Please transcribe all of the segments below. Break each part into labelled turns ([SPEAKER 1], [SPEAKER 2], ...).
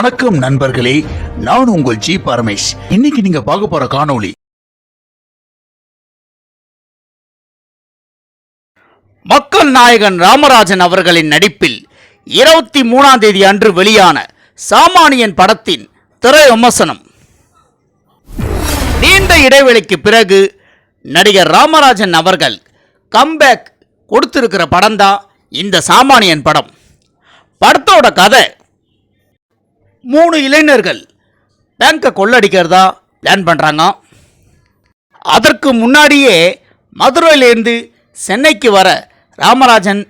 [SPEAKER 1] வணக்கம் நண்பர்களே நான் உங்கள் ஜி பரமேஷ். இன்னைக்கு நீங்க பார்க்க போற காணொளி.
[SPEAKER 2] மக்கள் நாயகன் ராமராஜன் அவர்களின் நடிப்பில் இருபத்தி மூணாம் தேதி அன்று வெளியான சாமானியன் படத்தின் திரை விமர்சனம். நீண்ட இடைவெளிக்கு பிறகு நடிகர் ராமராஜன் அவர்கள் கம்பேக் கொடுத்திருக்கிற படம் தான் இந்த சாமானியன் படம். படத்தோட கதை மூணு இளைஞர்கள். பேங்கை கொள்ளடிக்கிறதா பிளான் பண்ணுறாங்க அதற்கு முன்னாடியே மதுரையிலேருந்து சென்னைக்கு வர ராமராஜன்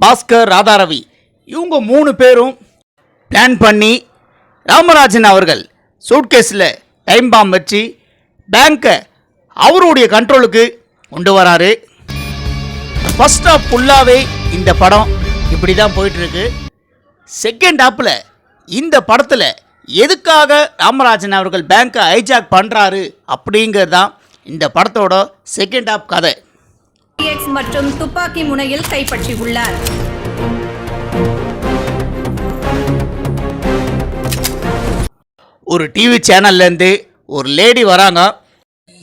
[SPEAKER 2] பாஸ்கர் ராதாரவி இவங்க மூணு பேரும் பிளான் பண்ணி ராமராஜன் அவர்கள் சூட்கேஸில் டைம் பாம் வச்சு பேங்க்கை அவருடைய கண்ட்ரோலுக்கு கொண்டு வராரு. ஃபர்ஸ்ட் ஆஃப் ஃபுல்லாகவே இந்த படம் இப்படி தான் போயிட்டுருக்கு செகண்ட் ஆப்பில் இந்த படத்தில் எதுக்காக ராமராஜன் அவர்கள் பேங்க்கை ஹைஜாக் பண்ணுறாரு அப்படிங்கிறது தான் இந்த படத்தோட செகண்ட் ஹாப் கதை.
[SPEAKER 3] மற்றும் துப்பாக்கி முனையில் கைப்பற்றியுள்ளார்.
[SPEAKER 2] ஒரு டிவி சேனல்லேருந்து ஒரு லேடி வராங்க.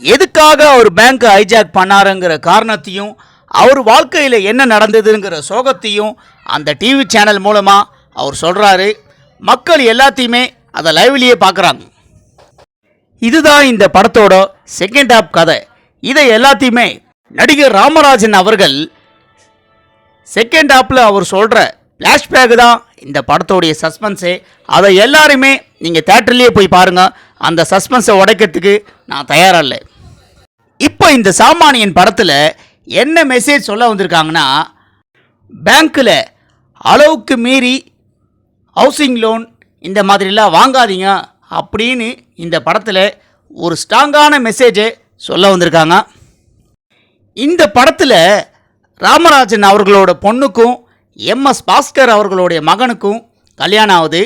[SPEAKER 2] எதுக்காக அவர் பேங்க்கை ஹைஜாக் பண்ணாருங்கிற காரணத்தையும் அவர் வாழ்க்கையில் என்ன நடந்ததுங்கிற சோகத்தையும் அந்த டிவி சேனல் மூலமாக அவர் சொல்கிறாரு மக்கள் எல்லாத்தையுமே அதை லைவ்லேயே பார்க்குறாங்க இதுதான் இந்த படத்தோட செகண்ட் ஹாப் கதை. இதை எல்லாத்தையுமே நடிகர் ராமராஜன் அவர்கள் செகண்ட் ஹாப்பில் அவர் சொல்கிற ஃப்ளாஷ்பேக் தான் இந்த படத்தோடைய சஸ்பென்ஸே அதை எல்லாருமே நீங்கள் தேட்டர்லேயே போய் பாருங்கள் அந்த சஸ்பென்ஸை உடைக்கிறதுக்கு நான் தயாராக இல்லை. இப்போ இந்த சாமானியன் படத்தில் என்ன மெசேஜ் சொல்ல வந்திருக்காங்கன்னா பேங்க்கில் அளவுக்கு மீறி ஹவுசிங் லோன் இந்த மாதிரிலாம் வாங்காதீங்க அப்படின்னு இந்த படத்தில் ஒரு ஸ்ட்ராங்கான மெசேஜை சொல்ல வந்திருக்காங்க. இந்த படத்தில் ராமராஜன் அவர்களோட பொண்ணுக்கும் எம்எஸ் பாஸ்கர் அவர்களுடைய மகனுக்கும் கல்யாணம் ஆகுது.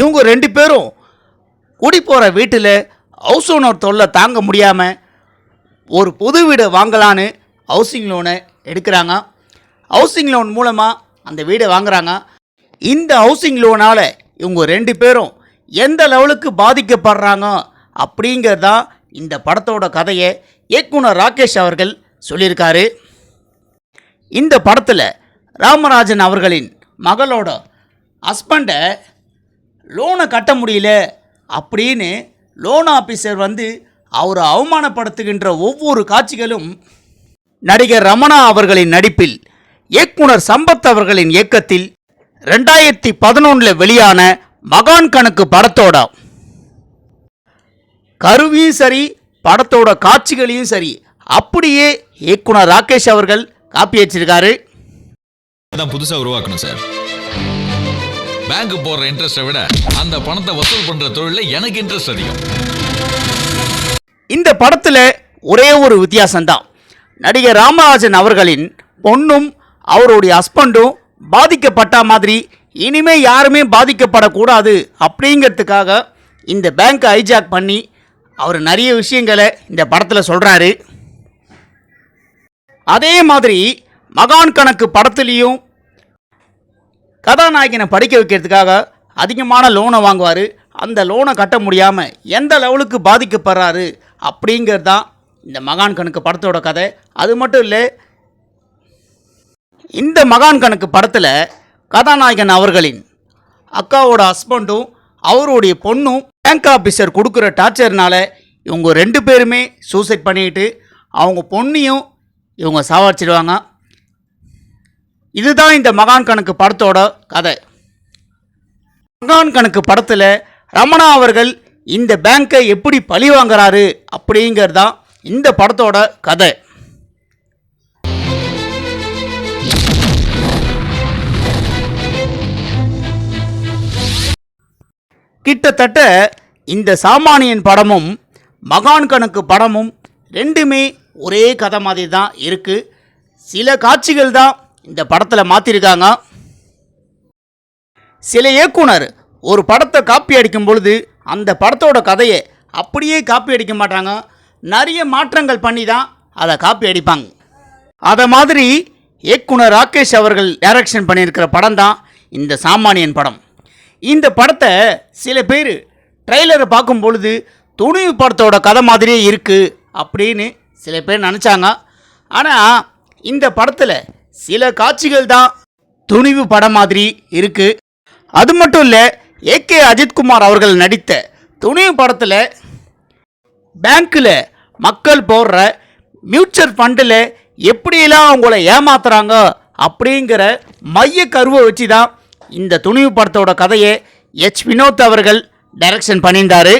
[SPEAKER 2] இவங்க ரெண்டு பேரும் குடி போகிற வீட்டில் ஹவுஸ் ஓனர் தொல்லை தாங்க முடியாமல் ஒரு புது வீடை வாங்கலான்னு ஹவுசிங் லோனை எடுக்கிறாங்க. ஹவுசிங் லோன் மூலமாக அந்த வீடை வாங்குறாங்க. இந்த ஹவுசிங் லோனால் இவங்க ரெண்டு பேரும் எந்த லெவலுக்கு பாதிக்கப்படுறாங்க அப்படிங்கிறது தான் இந்த படத்தோட கதையை இயக்குனர் ராகேஷ் அவர்கள் சொல்லியிருக்காரு. இந்த படத்தில் ராமராஜன் அவர்களின் மகளோட ஹஸ்பண்டை லோனை கட்ட முடியல அப்படின்னு லோன் ஆஃபீஸர் வந்து அவரை அவமானப்படுத்துகின்ற ஒவ்வொரு காட்சிகளும் நடிகர் ரமணா அவர்களின் நடிப்பில் இயக்குனர் சம்பத் அவர்களின் இயக்கத்தில் ரெண்டாயிரத்தி பதினொன்றில் வெளியான மகான் கணக்கு படத்தோட. கருவியும் சரி படத்தோட காட்சிகளையும் சரி அப்படியே இயக்குனர் ராகேஷ் அவர்கள் காப்பி வச்சிருக்காரு
[SPEAKER 4] தான் புதுசா உருவாக்கணும் சார். பேங்க் போடுற இன்ட்ரெஸ்ட்டை விட அந்த பணத்தை வசூல் பண்ற தொழில எனக்கு இன்ட்ரெஸ்ட் அதிகம்.
[SPEAKER 2] இந்த படத்தில் ஒரே ஒரு வித்தியாசம்தான். நடிகர் ராமராஜன் அவர்களின் பொண்ணும் அவருடைய ஹஸ்பண்டும் பாதிக்கப்பட்ட மாதிரி இனிமே யாருமே பாதிக்கப்படக்கூடாது அப்படிங்கிறதுக்காக இந்த பேங்க்கை ஹைஜாக் பண்ணி அவர் நிறைய விஷயங்களை இந்த படத்தில் சொல்கிறாரு அதே மாதிரி மகான் கணக்கு படத்துலேயும் கதாநாயகனை படிக்க வைக்கிறதுக்காக அதிகமான லோனை வாங்குவார். அந்த லோனை கட்ட முடியாமல் எந்த லெவலுக்கு பாதிக்கப்படுறாரு அப்படிங்கிறது தான் இந்த மகான் கணக்கு படத்தோட கதை. அது மட்டும் இல்லை இந்த மகான் கணக்கு படத்தில் கதாநாயகன் அவர்களின் அக்காவோட ஹஸ்பண்டும் அவருடைய பொண்ணும் பேங்க் ஆஃபீஸர் கொடுக்குற டார்ச்சர்னால இவங்க ரெண்டு பேருமே சூசைட் பண்ணிட்டு அவங்க பொண்ணையும் இவங்க சாவடிச்சிடுவாங்க. இதுதான் இந்த மகான் கணக்கு படத்தோட கதை. மகான் கணக்கு படத்தில் ரமணா அவர்கள் இந்த பேங்க்கை எப்படி பழி வாங்குறாரு அப்படிங்கிறது தான் இந்த படத்தோட கதை. கிட்டத்தட்ட இந்த சாமானியன் படமும் மகான் கணக்கு படமும் ரெண்டுமே ஒரே கதை மாதிரி தான் இருக்குது சில காட்சிகள் தான் இந்த படத்தில் மாற்றிருக்காங்க சில இயக்குனர் ஒரு படத்தை காப்பி அடிக்கும் பொழுது அந்த படத்தோட கதையை அப்படியே காப்பி அடிக்க மாட்டாங்க. நிறைய மாற்றங்கள் பண்ணி தான் அதை காப்பி அடிப்பாங்க. அதை மாதிரி இயக்குனர் ராகேஷ் அவர்கள் டைரக்ஷன் பண்ணியிருக்கிற படம் தான் இந்த சாமானியன் படம். இந்த படத்தை சில பேர் ட்ரெய்லரை பார்க்கும் பொழுது துணிவு படத்தோட கதை மாதிரியே இருக்குது அப்படின்னு சில பேர் நினச்சாங்க. ஆனால் இந்த படத்தில் சில காட்சிகள் தான் துணிவு படம் மாதிரி இருக்குது அது மட்டும் இல்லை ஏகே அஜித்குமார் அவர்கள் நடித்த துணிவு படத்தில் பேங்க்கில் மக்கள் போடுற மியூச்சுவல் ஃபண்டில் எப்படியெல்லாம் அவங்கள ஏமாத்துறாங்க அப்படிங்கிற மைய கருவை வச்சு தான் இந்த துணிவு படத்தோட கதையை எச். வினோத் அவர்கள் டைரக்ஷன் பண்ணியிருந்தார்.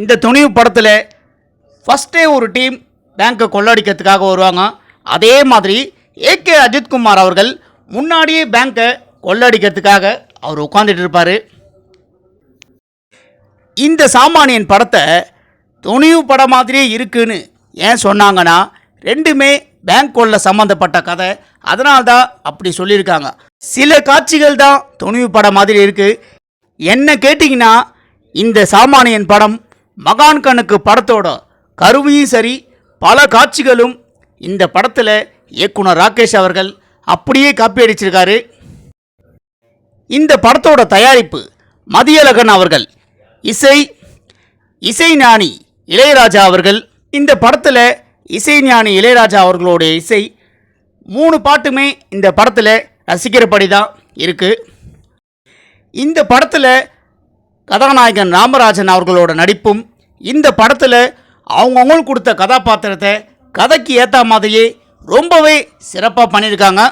[SPEAKER 2] இந்த துணிவு படத்தில் ஃபஸ்ட்டே ஒரு டீம் பேங்க்கை கொள்ளடிக்கிறதுக்காக வருவாங்க. அதே மாதிரி ஏகே அஜித்குமார் அவர்கள் முன்னாடியே பேங்க்கை கொள்ளடிக்கிறதுக்காக அவர் உட்காந்துட்டு இருப்பார். இந்த சாமானியன் படத்தை துணிவு படம் மாதிரியே இருக்குன்னு ஏன் சொன்னாங்கன்னா ரெண்டுமே பேங்க் கொள்ள சம்மந்தப்பட்ட கதை. அதனால்தான் அப்படி சொல்லியிருக்காங்க. சில காட்சிகள் தான் துணிவு படம் மாதிரி இருக்குது என்ன கேட்டிங்கன்னா இந்த சாமானியன் படம் மகான் கணக்கு படத்தோட கருவியும் சரி பல காட்சிகளும் இந்த படத்தில் இயக்குனர் ராகேஷ் அவர்கள் அப்படியே காப்பி அடிச்சிருக்காரு. இந்த படத்தோட தயாரிப்பு மதியழகன் அவர்கள் இசை இசை ஞானி இளையராஜா அவர்கள். இந்த படத்தில் இசை ஞானி இளையராஜா அவர்களுடைய இசை மூணு பாட்டுமே இந்த படத்தில் ரசிக்கிறபடி தான் இருக்குது இந்த படத்தில் கதாநாயகன் ராமராஜன் அவர்களோட நடிப்பும் இந்த படத்தில் அவங்கவுங்களுக்கு கொடுத்த கதாபாத்திரத்தை கதைக்கு ஏற்ற மாதிரியே ரொம்பவே சிறப்பாக பண்ணியிருக்காங்க.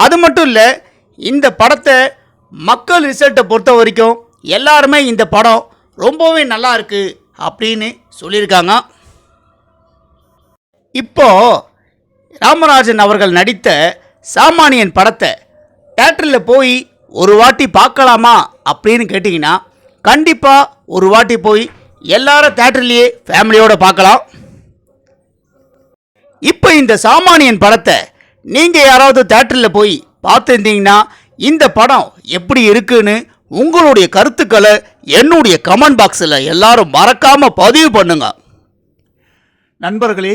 [SPEAKER 2] அது மட்டும் இல்லை இந்த படத்தை மக்கள் ரிசல்ட்டை பொறுத்த வரைக்கும் எல்லாருமே இந்த படம் ரொம்பவே நல்லா இருக்குது அப்படின்னு சொல்லியிருக்காங்க. இப்போது ராமராஜன் அவர்கள் நடித்த சாமானியன் படத்தை தேட்டரில் போய் ஒரு வாட்டி பார்க்கலாமா அப்படின்னு கேட்டிங்கன்னா கண்டிப்பாக ஒரு வாட்டி போய் எல்லாரும் தேட்டர்லேயே ஃபேமிலியோடு பார்க்கலாம். இப்போ இந்த சாமானியன் படத்தை நீங்கள் யாராவது தேட்டரில் போய் பார்த்துருந்தீங்கன்னா இந்த படம் எப்படி இருக்குன்னு உங்களுடைய கருத்துக்களை என்னுடைய கமெண்ட் பாக்ஸில் எல்லாரும் மறக்காமல் பதிவு பண்ணுங்க.
[SPEAKER 1] நண்பர்களே